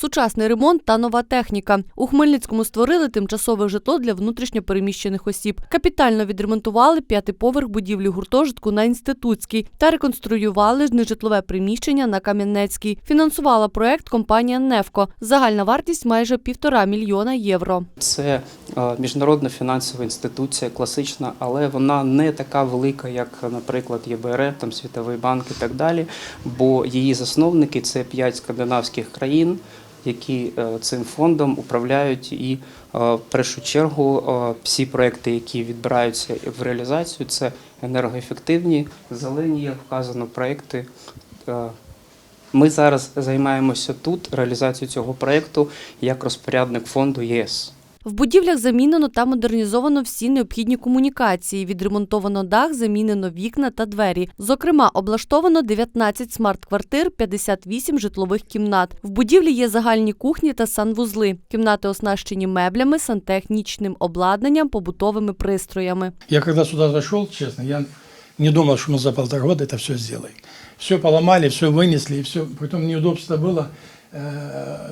сучасний ремонт та нова техніка. У Хмельницькому створили тимчасове житло для внутрішньопереміщених осіб. Капітально відремонтували п'ятий поверх будівлі гуртожитку на інститутській та реконструювали нежитлове приміщення на Кам'янецькій. Фінансувала проект компанія Невко. Загальна вартість майже півтора мільйона євро. Це е, міжнародна фінансова інституція, класична, але вона не така велика, як, наприклад, ЄБРФ, там Світовий банк і так далі. Бо її засновники це п'ять скандинавських країн, які е, цим фондом управляють. І е, в першу чергу е, всі проекти, які відбираються в реалізацію, це енергоефективні, зелені, як вказано, проекти. Ми зараз займаємося тут реалізацією цього проекту як розпорядник фонду ЄС. В будівлях замінено та модернізовано всі необхідні комунікації. Відремонтовано дах, замінено вікна та двері. Зокрема, облаштовано 19 смарт-квартир, 58 житлових кімнат. В будівлі є загальні кухні та санвузли. Кімнати оснащені меблями, сантехнічним обладнанням, побутовими пристроями. Я когда сюда зашел, честно, я не думал, что мы за полтора года это все сделаем. Все поломали, все вынесли, и все. Потом неудобство было э,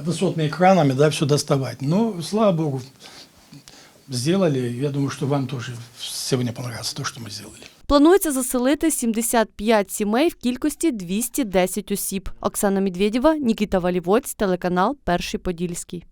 высотными кранами, да, все доставать. Но, слава богу, сделали. Я думаю, что вам тоже сегодня понравится то, что мы сделали. Планується заселити 75 сімей в кількості 210 осіб. Оксана Медведєва, Нікіта Валівоць, телеканал Перший Подільський.